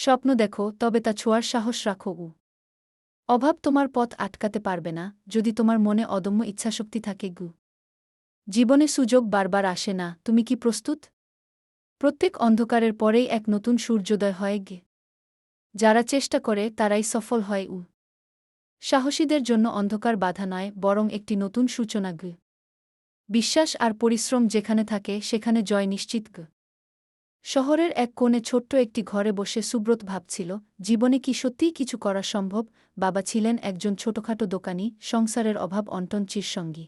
স্বপ্ন দেখো, তবে তা ছোঁয়ার সাহস রাখো, উ। অভাব তোমার পথ আটকাতে পারবে না, যদি তোমার মনে অদম্য ইচ্ছাশক্তি থাকে, গু। জীবনে সুযোগ বারবার আসে না, তুমি কি প্রস্তুত? প্রত্যেক অন্ধকারের পরেই এক নতুন সূর্যোদয় হয়, গে। যারা চেষ্টা করে, তারাই সফল হয়, উ। সাহসীদের জন্য অন্ধকার বাধা নয়, বরং একটি নতুন সূচনা, গ। বিশ্বাস আর পরিশ্রম যেখানে থাকে, সেখানে জয় নিশ্চিত, গ। শহরের এক কোণে ছোট্ট একটি ঘরে বসে সুব্রত ভাবছিল, জীবনে কি সত্যিই কিছু করা সম্ভব? বাবা ছিলেন একজন ছোটখাটো দোকানি, সংসারের অভাব অন্টন চিরসঙ্গী।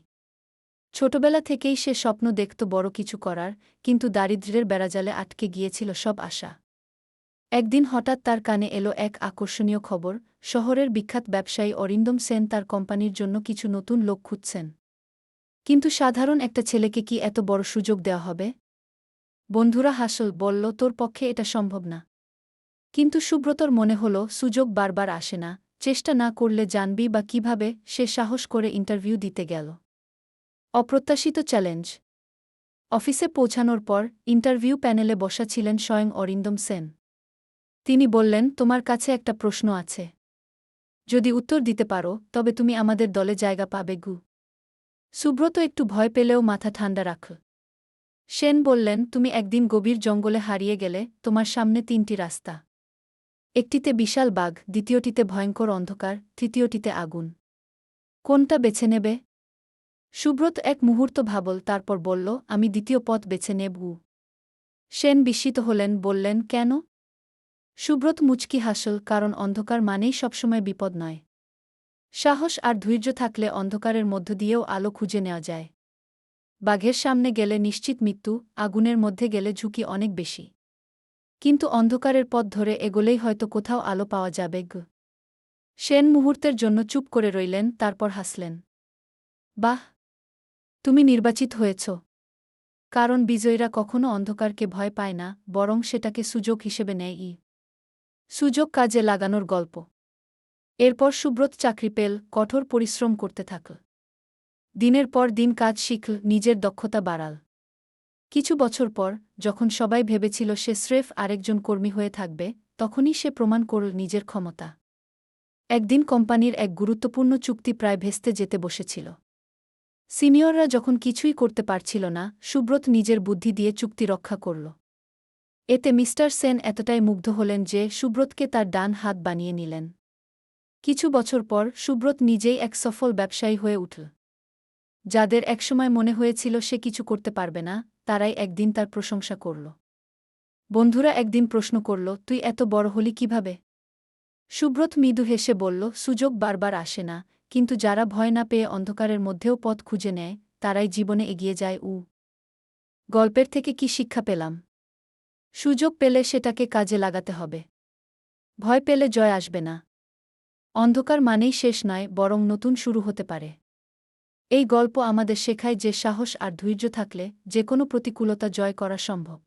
ছোটবেলা থেকেই সে স্বপ্ন দেখত বড় কিছু করার, কিন্তু দারিদ্র্যের বেড়াজালে আটকে গিয়েছিল সব আশা। একদিন হঠাৎ তার কানে এলো এক আকর্ষণীয় খবর, শহরের বিখ্যাত ব্যবসায়ী অরিন্দম সেন তার কোম্পানির জন্য কিছু নতুন লোক খুঁজছেন। কিন্তু সাধারণ একটা ছেলেকে কি এত বড় সুযোগ দেওয়া হবে? বন্ধুরা হাসল, বলল, তোর পক্ষে এটা সম্ভব না। কিন্তু সুব্রতর মনে হল, সুযোগ বারবার আসে না, চেষ্টা না করলে জানবি বা কীভাবে, সে সাহস করে ইন্টারভিউ দিতে গেল। অপ্রত্যাশিত চ্যালেঞ্জ। অফিসে পৌঁছানোর পর, ইন্টারভিউ প্যানেলে বসা ছিলেন স্বয়ং অরিন্দম সেন। তিনি বললেন, তোমার কাছে একটা প্রশ্ন আছে। যদি উত্তর দিতে পারো, তবে তুমি আমাদের দলে জায়গা পাবে, গু। সুব্রত একটু ভয় পেলেও মাথা ঠান্ডা রাখ সেন বললেন, তুমি একদিন গভীর জঙ্গলে হারিয়ে গেলে তোমার সামনে তিনটি রাস্তা। একটিতে বিশাল বাঘ, দ্বিতীয়টিতে ভয়ঙ্কর অন্ধকার, তৃতীয়টিতে আগুন। কোনটা বেছে নেবে? সুব্রত এক মুহূর্ত ভাবল, তারপর বলল, আমি দ্বিতীয় পথ বেছে নেব। সেন বিস্মিত হলেন, বললেন, কেন? সুব্রত মুচকি হাসল, কারণ অন্ধকার মানেই সবসময় বিপদ নয়। সাহস আর ধৈর্য থাকলে অন্ধকারের মধ্য দিয়েও আলো খুঁজে নেওয়া যায়। বাঘের সামনে গেলে নিশ্চিত মৃত্যু, আগুনের মধ্যে গেলে ঝুঁকি অনেক বেশি। কিন্তু অন্ধকারের পথ ধরে এগোলেই হয়তো কোথাও আলো পাওয়া যাবে গ। সেন মুহূর্তের জন্য চুপ করে রইলেন, তারপর হাসলেন। বাহ! তুমি নির্বাচিত হয়েছ। কারণ বিজয়ীরা কখনো অন্ধকারকে ভয় পায় না, বরং সেটাকে সুযোগ হিসেবে নেয় ই। সুযোগ কাজে লাগানোর গল্প। এরপর সুব্রত চাকরি পেল, কঠোর পরিশ্রম করতে থাকল। দিনের পর দিন কাজ শিখল, নিজের দক্ষতা বাড়াল। কিছু বছর পর, যখন সবাই ভেবেছিল সে স্রেফ আরেকজন কর্মী হয়ে থাকবে, তখনই সে প্রমাণ করল নিজের ক্ষমতা। একদিন কোম্পানির এক গুরুত্বপূর্ণ চুক্তি প্রায় ভেস্তে যেতে বসেছিল। সিনিয়ররা যখন কিছুই করতে পারছিল না, সুব্রত নিজের বুদ্ধি দিয়ে চুক্তি রক্ষা করল। এতে মিস্টার সেন এতটাই মুগ্ধ হলেন যে সুব্রতকে তার ডান হাত বানিয়ে নিলেন। কিছু বছর পর সুব্রত নিজেই এক সফল ব্যবসায়ী হয়ে উঠল। যাদের একসময় মনে হয়েছিল সে কিছু করতে পারবে না, তারাই একদিন তার প্রশংসা করল। বন্ধুরা একদিন প্রশ্ন করল, তুই এত বড় হলি কীভাবে? সুব্রত মৃদু হেসে বলল, সুযোগ বারবার আসে না, কিন্তু যারা ভয় না পেয়ে অন্ধকারের মধ্যেও পথ খুঁজে নেয়, তারাই জীবনে এগিয়ে যায় উ গল্পের থেকে কি শিক্ষা পেলাম? সুযোগ পেলে সেটাকে কাজে লাগাতে হবে। ভয় পেলে জয় আসবে না। অন্ধকার মানেই শেষ নয়, বরং নতুন শুরু হতে পারে। এই গল্প আমাদের শেখায় যে সাহস আর ধৈর্য থাকলে যে কোনো প্রতিকূলতা জয় করা সম্ভব।